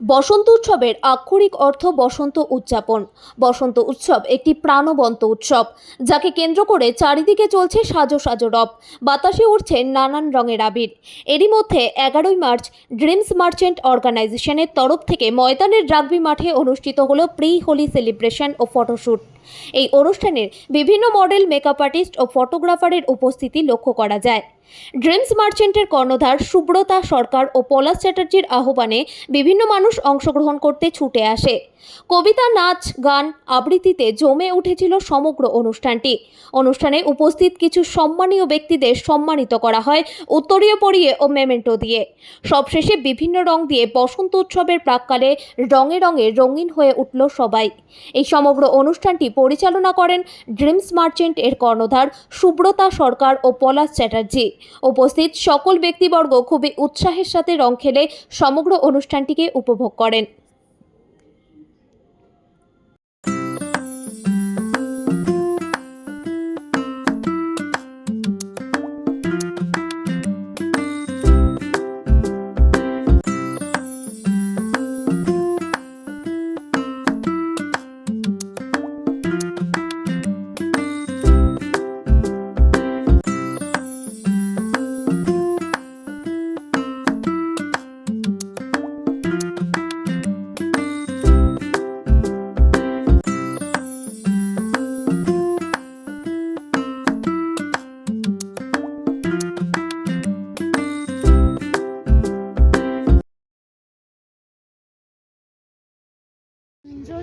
বসন্ত উৎসবের আক্ষরিক অর্থ বসন্ত উদযাপন। বসন্ত উৎসব একটি প্রাণবন্ত উৎসব, যাকে কেন্দ্র করে চারিদিকে চলছে সাজো সাজো রব, বাতাসে উঠছে নানান রঙের আবির। এরই মধ্যে এগারোই মার্চ ড্রিমস মার্চেন্ট অর্গানাইজেশনের তরফ থেকে ময়দানের রাগবি মাঠে অনুষ্ঠিত হলো প্রি হোলি সেলিব্রেশন ও ফটোশ্যুট এই অনুষ্ঠানের বিভিন্ন মডেল, মেকআপ আর্টিস্ট ও ফটোগ্রাফারের উপস্থিতি লক্ষ্য করা যায়। ড্রিমস মার্চেন্টের কর্ণধার সুব্রতা সরকার ও পলাশ চ্যাটার্জির আহ্বানে বিভিন্ন মানুষ অংশগ্রহণ করতে ছুটে আসে। কবিতা, নাচ, গান আবৃত্তিতে জমে উঠেছিল সমগ্র অনুষ্ঠানটি। অনুষ্ঠানে উপস্থিত কিছু সম্মানীয় ব্যক্তিদের সম্মানিত করা হয় উত্তরীয় পরিয়ে ও মেমেন্টো দিয়ে। সবশেষে বিভিন্ন রং দিয়ে বসন্ত উৎসবের প্রাককালে রঙে রঙে রঙিন হয়ে উঠল সবাই। এই সমগ্র অনুষ্ঠানটি পরিচালনা করেন ড্রিমস মার্চেন্ট এর কর্ণধার সুব্রতা সরকার ও পলাশ চ্যাটার্জি। উপস্থিত সকল ব্যক্তিবর্গ খুবই উৎসাহের সাথে রং খেলে সমগ্র অনুষ্ঠানটিকে উপভোগ করেন।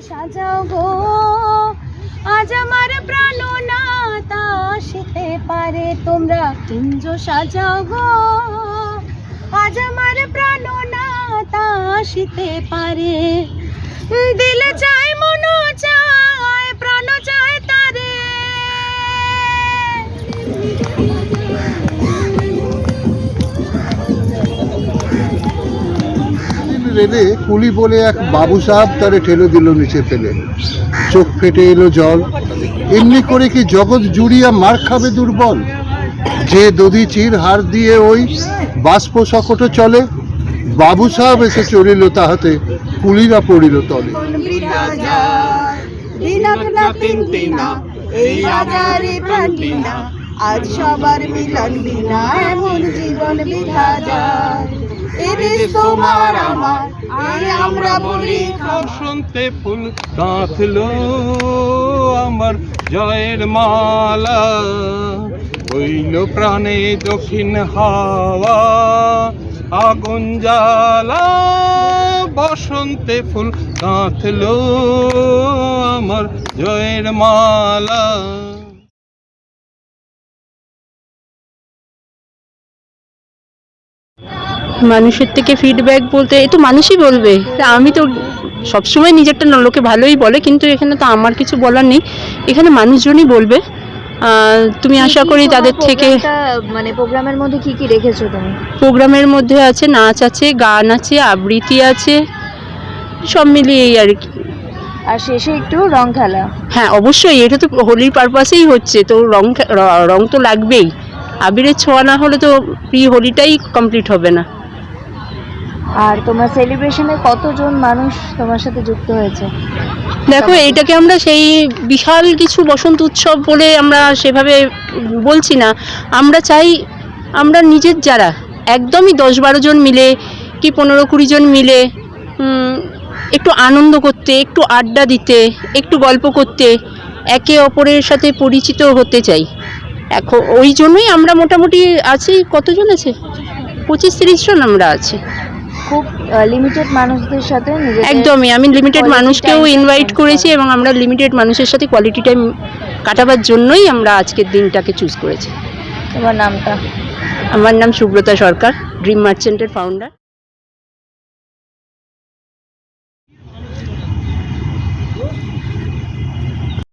সাজাও গো আজ আমার প্রাণ নাতা আসতে পারে, তোমরা কুঞ্জ সাজাও গো আজ আমার প্রাণ নাতা আসতে পারে। দিল চায় রেলে কুলি বলে এক বাবু সাহেব তারে ঠেলে দিল নিচে ফেলে। চোখ ফেটে এলো জল। এমনি করে কি জগৎ জুড়িয়া মার খাবে দুর্বল? যে দধি চির হার দিয়ে ওই বাষ্প সকট চলে, বাবু সাহেব এসে চলিল তাহাতে, কুলিরা পড়িল তলে। আজ সবার মিলন বিনা, এমন জীবন বৃথা যায় আমার আমরা বলি ফুল আমার জয়ের মালা। হইল প্রাণে দক্ষিণ হাওয়া, আগুন জ্বালা। বসন্তে ফুল গাঁথলো আমার জয়ের মালা। মানুষের থেকে ফিডব্যাক বলতে এ তো মানুষই বলবে। আমি তো সবসময় নিজেরটা লোকে ভালোই বলে কিন্তু এখানে তো আমার কিছু বলার নেই। এখানে মানুষজনই বলবে। তুমি আশা করি তাদের থেকে মানে প্রোগ্রামের মধ্যে কি কি রেখেছো তুমি? প্রোগ্রামের মধ্যে আছে নাচ আছে গান আছে আবৃত্তি আছে সব মিলিয়েই আর কি। আর শেষে একটু রং খেলা। হ্যাঁ অবশ্যই এটা তো হোলির পারপাসেই হচ্ছে তো র- রং তো লাগবেই। আবিরের ছোঁয়া না হলে তো প্রি হোলিটাই কমপ্লিট হবে না। আর তোমার সেলিব্রেশনে কতজন মানুষ তোমার সাথে যুক্ত হয়েছে? দেখো এটাকে আমরা সেই বিশাল কিছু বসন্ত উৎসব বলে আমরা সেভাবে বলছি না। আমরা চাই আমরা নিজের যারা, একদমই দশ বারো জন মিলে কি পনেরো কুড়ি জন মিলে একটু আনন্দ করতে, একটু আড্ডা দিতে, একটু গল্প করতে, একে অপরের সাথে পরিচিত হতে চাই। এখন ওই জন্যই আমরা মোটামুটি আছি, কতজন আছে? পঁচিশ তিরিশ জন আমরা আছি। খুব লিমিটেড মানুষদের সাথে একদমই আমি লিমিটেড মানুষকেও ইনভাইট করেছি। এবং আমরা লিমিটেড মানুষের সাথে কোয়ালিটি টাইম কাটাবার জন্যই আমরা আজকের দিনটাকে চুজ করেছি। তোমার নামটা? আমার নাম সুব্রতা সরকার ড্রিম মার্চেন্টের ফাউন্ডার